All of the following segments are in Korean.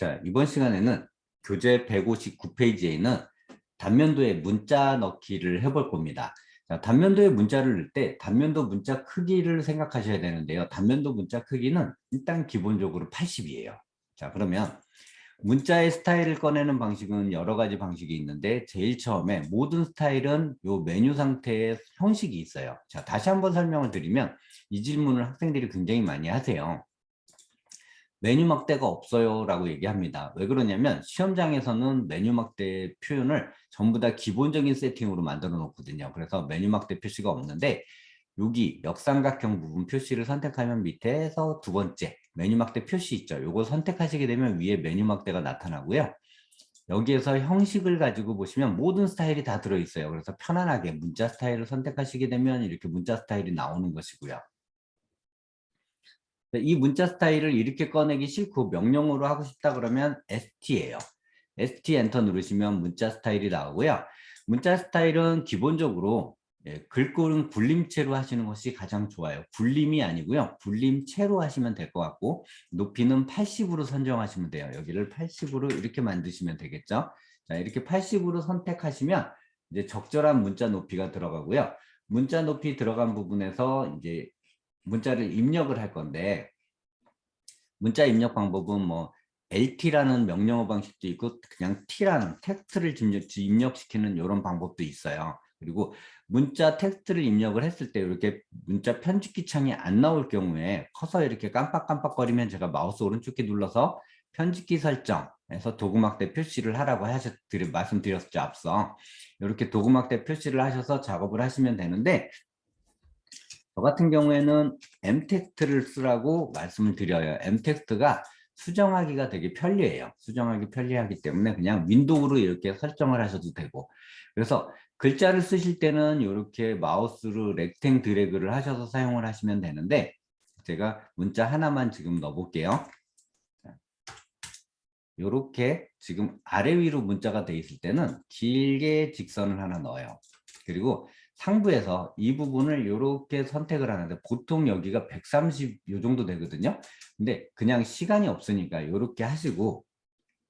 자, 이번 시간에는 교재 159페이지에 있는 단면도에 문자 넣기를 해볼 겁니다. 자, 단면도에 문자를 넣을 때 단면도 문자 크기를 생각하셔야 되는데요. 단면도 문자 크기는 일단 기본적으로 80이에요. 자, 그러면 문자의 스타일을 꺼내는 방식은 여러 가지 방식이 있는데 제일 처음에 모든 스타일은 요 메뉴 상태의 형식이 있어요. 자, 다시 한번 설명을 드리면 이 질문을 학생들이 굉장히 많이 하세요. 메뉴 막대가 없어요 라고 얘기합니다. 왜 그러냐면 시험장에서는 메뉴 막대 표현을 전부 다 기본적인 세팅으로 만들어 놓거든요. 그래서 메뉴 막대 표시가 없는데 여기 역삼각형 부분 표시를 선택하면 밑에서 두 번째 메뉴 막대 표시 있죠. 요거 선택하시게 되면 위에 메뉴 막대가 나타나고요. 여기에서 형식을 가지고 보시면 모든 스타일이 다 들어있어요. 그래서 편안하게 문자 스타일을 선택하시게 되면 이렇게 문자 스타일이 나오는 것이고요. 이 문자 스타일을 이렇게 꺼내기 싫고 명령어로 하고 싶다 그러면 ST예요. ST 엔터 누르시면 문자 스타일이 나오고요. 문자 스타일은 기본적으로 예, 글꼴은 굴림체로 하시는 것이 가장 좋아요. 굴림이 아니고요. 굴림체로 하시면 될 것 같고 높이는 80으로 선정하시면 돼요. 여기를 80으로 이렇게 만드시면 되겠죠. 자, 이렇게 80으로 선택하시면 이제 적절한 문자 높이가 들어가고요. 문자 높이 들어간 부분에서 이제 문자를 입력을 할 건데 문자 입력 방법은 뭐 LT라는 명령어 방식도 있고 그냥 T라는 텍스트를 입력시키는 이런 방법도 있어요. 그리고 문자 텍스트를 입력을 했을 때 이렇게 문자 편집기 창이 안 나올 경우에 커서 이렇게 깜빡깜빡거리면 제가 마우스 오른쪽 키 눌러서 편집기 설정에서 도구막대 표시를 하라고 하셨 말씀드렸죠 앞서 이렇게 도구막대 표시를 하셔서 작업을 하시면 되는데 저 같은 경우에는 m텍스트를 쓰라고 말씀을 드려요. m텍스트가 수정하기가 되게 편리해요. 수정하기 편리하기 때문에 그냥 윈도우로 이렇게 설정을 하셔도 되고 그래서 글자를 쓰실 때는 이렇게 마우스로 렉탱 드래그를 하셔서 사용을 하시면 되는데 제가 문자 하나만 지금 넣어볼게요. 이렇게 지금 아래 위로 문자가 돼 있을 때는 길게 직선을 하나 넣어요. 그리고 상부에서 이 부분을 이렇게 선택을 하는데 보통 여기가 130 요 정도 되거든요. 근데 그냥 시간이 없으니까 이렇게 하시고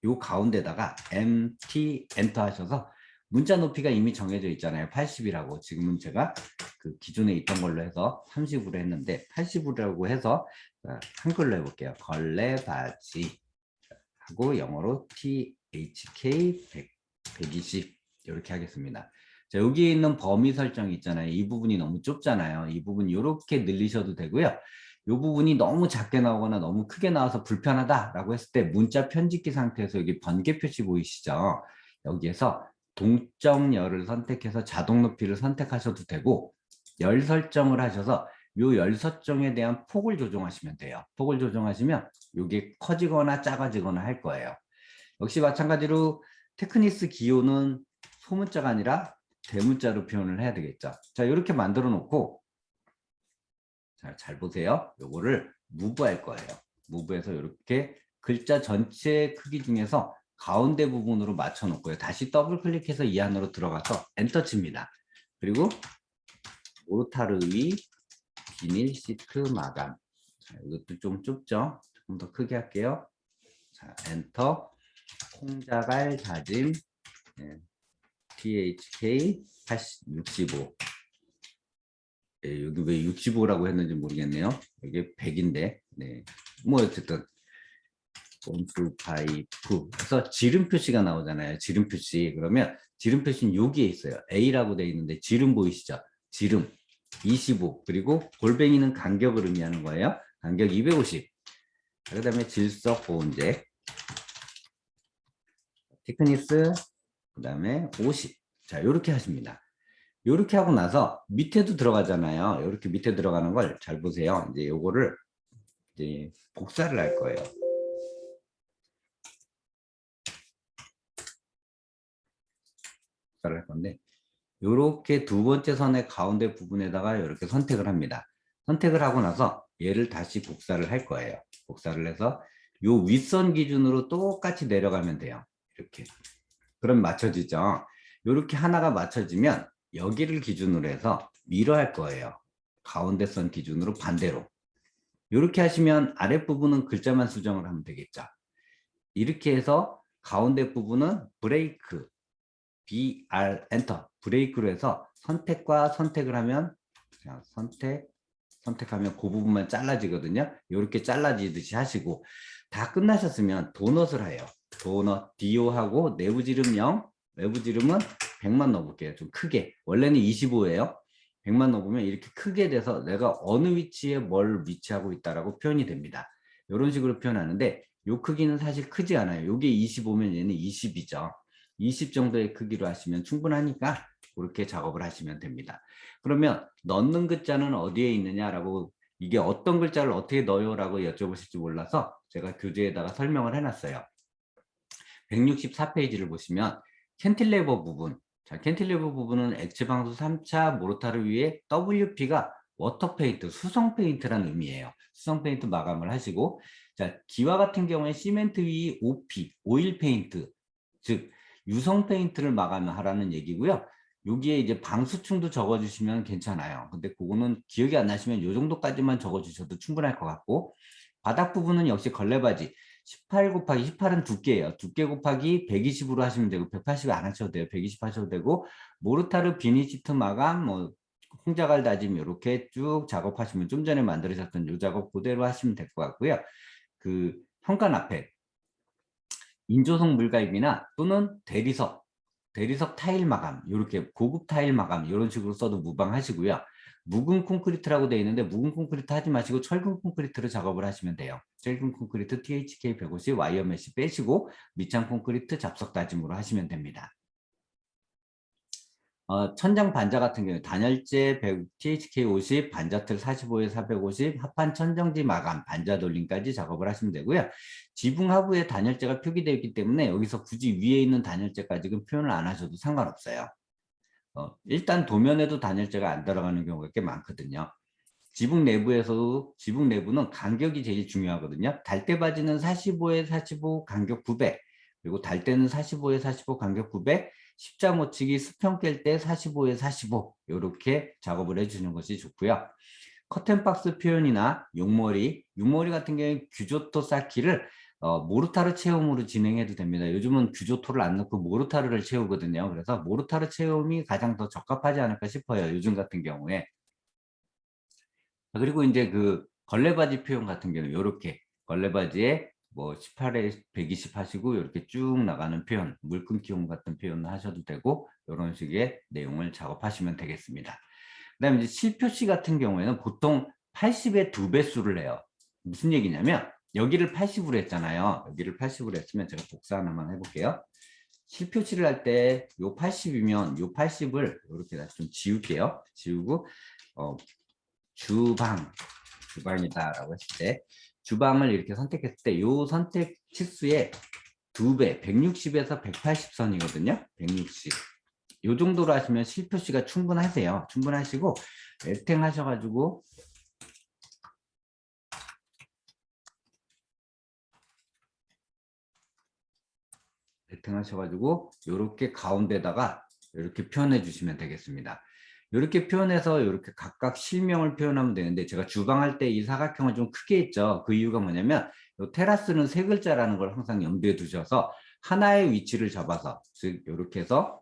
요 가운데다가 MT 엔터 하셔서 문자 높이가 이미 정해져 있잖아요. 80이라고 지금은 제가 그 기존에 있던 걸로 해서 30으로 했는데 80이라고 해서 한글로 해볼게요. 걸레 바지 하고 영어로 THK 100, 120 이렇게 하겠습니다. 자, 여기 있는 범위 설정 있잖아요. 이 부분이 너무 좁잖아요. 이 부분 이렇게 늘리셔도 되고요. 이 부분이 너무 작게 나오거나 너무 크게 나와서 불편하다라고 했을 때 문자 편집기 상태에서 여기 번개 표시 보이시죠? 여기에서 동점열을 선택해서 자동 높이를 선택하셔도 되고 열 설정을 하셔서 요 열 설정에 대한 폭을 조정하시면 돼요. 폭을 조정하시면 이게 커지거나 작아지거나 할 거예요. 역시 마찬가지로 테크니스 기호는 소문자가 아니라 대문자로 표현을 해야 되겠죠. 자, 이렇게 만들어 놓고 자, 잘 보세요. 요거를 무브할 거예요. 무브해서 이렇게 글자 전체 크기 중에서 가운데 부분으로 맞춰 놓고요. 다시 더블 클릭해서 이 안으로 들어가서 엔터 칩니다. 그리고 오르타르위 비닐 시트 마감. 자, 이것도 좀 좁죠? 조금 더 크게 할게요. 자, 엔터. 콩자갈 다짐. 네. PHK 65. 예, 여기 왜 65라고 했는지 모르겠네요. 이게 100인데, 네. 뭐 어쨌든 홈프 파이프. 그래서 지름 표시가 나오잖아요. 지름 표시. 그러면 지름 표시는 여기에 있어요. A라고 되어 있는데 지름 보이시죠? 지름 25. 그리고 골뱅이는 간격을 의미하는 거예요. 간격 250. 그 다음에 질석 보온제. 티크니스 그 다음에 50. 자, 이렇게 하십니다. 이렇게 하고 나서 밑에도 들어가잖아요. 이렇게 밑에 들어가는 걸 잘 보세요. 이제 요거를 이제 복사를 할 거예요. 복사를 할 건데 이렇게 두 번째 선의 가운데 부분에다가 이렇게 선택을 합니다. 선택을 하고 나서 얘를 다시 복사를 할 거예요. 복사를 해서 요 윗선 기준으로 똑같이 내려가면 돼요. 이렇게. 그럼 맞춰지죠. 이렇게 하나가 맞춰지면 여기를 기준으로 해서 밀어 할 거예요. 가운데 선 기준으로 반대로. 이렇게 하시면 아랫부분은 글자만 수정을 하면 되겠죠. 이렇게 해서 가운데 부분은 브레이크 BR 엔터 브레이크로 해서 선택과 선택을 하면 자, 선택 선택하면 그 부분만 잘라지거든요. 이렇게 잘라지듯이 하시고 다 끝나셨으면 도넛을 해요. 도넛 DO하고 내부 지름 0, 외부 지름은 100만 넣어볼게요. 좀 크게. 원래는 25예요. 100만 넣어보면 이렇게 크게 돼서 내가 어느 위치에 뭘 위치하고 있다라고 표현이 됩니다. 이런 식으로 표현하는데 이 크기는 사실 크지 않아요. 이게 25면 얘는 20이죠. 20 정도의 크기로 하시면 충분하니까 그렇게 작업을 하시면 됩니다. 그러면 넣는 글자는 어디에 있느냐라고 이게 어떤 글자를 어떻게 넣어요 라고 여쭤보실지 몰라서 제가 교재에다가 설명을 해놨어요. 164페이지를 보시면 캔틸레버 부분 자, 캔틸레버 부분은 액체 방수 3차 모르타르 위에 WP가 워터 페인트, 수성 페인트라는 의미예요. 수성 페인트 마감을 하시고 자, 기와 같은 경우에 시멘트 위 OP, 오일 페인트, 즉 유성 페인트를 마감하라는 얘기고요. 여기에 이제 방수층도 적어주시면 괜찮아요. 근데 그거는 기억이 안 나시면 이 정도까지만 적어주셔도 충분할 것 같고 바닥 부분은 역시 걸레바지 18 곱하기 18은 두께예요. 두께 곱하기 120으로 하시면 되고 180안 하셔도 돼요. 120 하셔도 되고 모르타르 비니시트 마감 뭐 홍자갈 다짐 이렇게 쭉 작업하시면 좀 전에 만들으셨던 이 작업 그대로 하시면 될 것 같고요. 그 현관 앞에 인조성 물갈비나 또는 대리석 대리석 타일 마감 이렇게 고급 타일 마감 이런 식으로 써도 무방하시고요. 묵은 콘크리트라고 되어 있는데 묵은 콘크리트 하지 마시고 철근 콘크리트로 작업을 하시면 돼요. 철근 콘크리트 THK 150 와이어 메시 빼시고 밑창 콘크리트 잡석 다짐으로 하시면 됩니다. 어, 천장 반자 같은 경우에 단열재 100, THK 50, 반자틀 45에 450, 합판 천정지 마감, 반자 돌림까지 작업을 하시면 되고요. 지붕 하부에 단열재가 표기되어 있기 때문에 여기서 굳이 위에 있는 단열재까지는 표현을 안 하셔도 상관없어요. 어, 일단 도면에도 단열재가 안 들어가는 경우가 꽤 많거든요. 지붕 내부에서도 지붕 내부는 간격이 제일 중요하거든요. 달대 바지는 45에 45 간격 900 그리고 달대는 45에 45 간격 900 십자 모치기 수평 깰 때 45에 45 이렇게 작업을 해주는 것이 좋고요. 커튼박스 표현이나 용머리, 용머리 같은 경우에 규조토 쌓기를 어, 모르타르 체험으로 진행해도 됩니다. 요즘은 규조토를 안 넣고 모르타르를 채우거든요. 그래서 모르타르 체험이 가장 더 적합하지 않을까 싶어요. 요즘 같은 경우에. 그리고 이제 그 걸레바지 표현 같은 경우 이렇게 걸레바지에 뭐 18에 120 하시고 이렇게 쭉 나가는 표현, 물끊기용 같은 표현을 하셔도 되고 이런 식의 내용을 작업하시면 되겠습니다. 그 다음에 이제 실표시 같은 경우에는 보통 80의 두 배수를 해요. 무슨 얘기냐면 여기를 80으로 했잖아요. 여기를 80으로 했으면 제가 복사 하나만 해볼게요. 실표치를 할 때 요 80이면 요 80을 이렇게 다시 좀 지울게요. 지우고 어, 주방 주방이다 라고 했을 때 주방을 이렇게 선택했을 때이 선택 치수의 두 배, 160에서 180선이거든요. 160. 이 정도로 하시면 실표시가 충분하세요. 충분하시고 엘탱 하셔가지고 엘탱 하셔가지고 이렇게 가운데다가 이렇게 표현해 주시면 되겠습니다. 이렇게 표현해서 이렇게 각각 실명을 표현하면 되는데 제가 주방할 때 이 사각형을 좀 크게 했죠. 그 이유가 뭐냐면 이 테라스는 세 글자라는 걸 항상 염두에 두셔서 하나의 위치를 잡아서 즉 이렇게 해서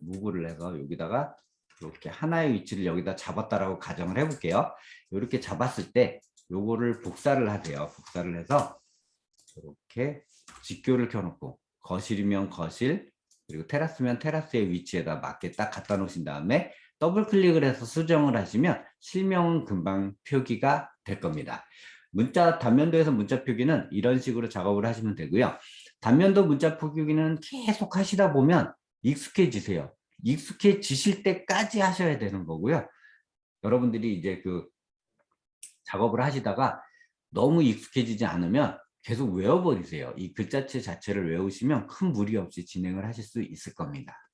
무구를 해서 여기다가 이렇게 하나의 위치를 여기다 잡았다라고 가정을 해볼게요. 이렇게 잡았을 때 요거를 복사를 하세요. 복사를 해서 이렇게 직교를 켜놓고 거실이면 거실 그리고 테라스면 테라스의 위치에다 맞게 딱 갖다 놓으신 다음에 더블 클릭을 해서 수정을 하시면 실명은 금방 표기가 될 겁니다. 문자 단면도에서 문자 표기는 이런 식으로 작업을 하시면 되고요. 단면도 문자 표기는 계속 하시다 보면 익숙해지세요. 익숙해지실 때까지 하셔야 되는 거고요. 여러분들이 이제 그 작업을 하시다가 너무 익숙해지지 않으면 계속 외워버리세요. 이 글자체 자체를 외우시면 큰 무리 없이 진행을 하실 수 있을 겁니다.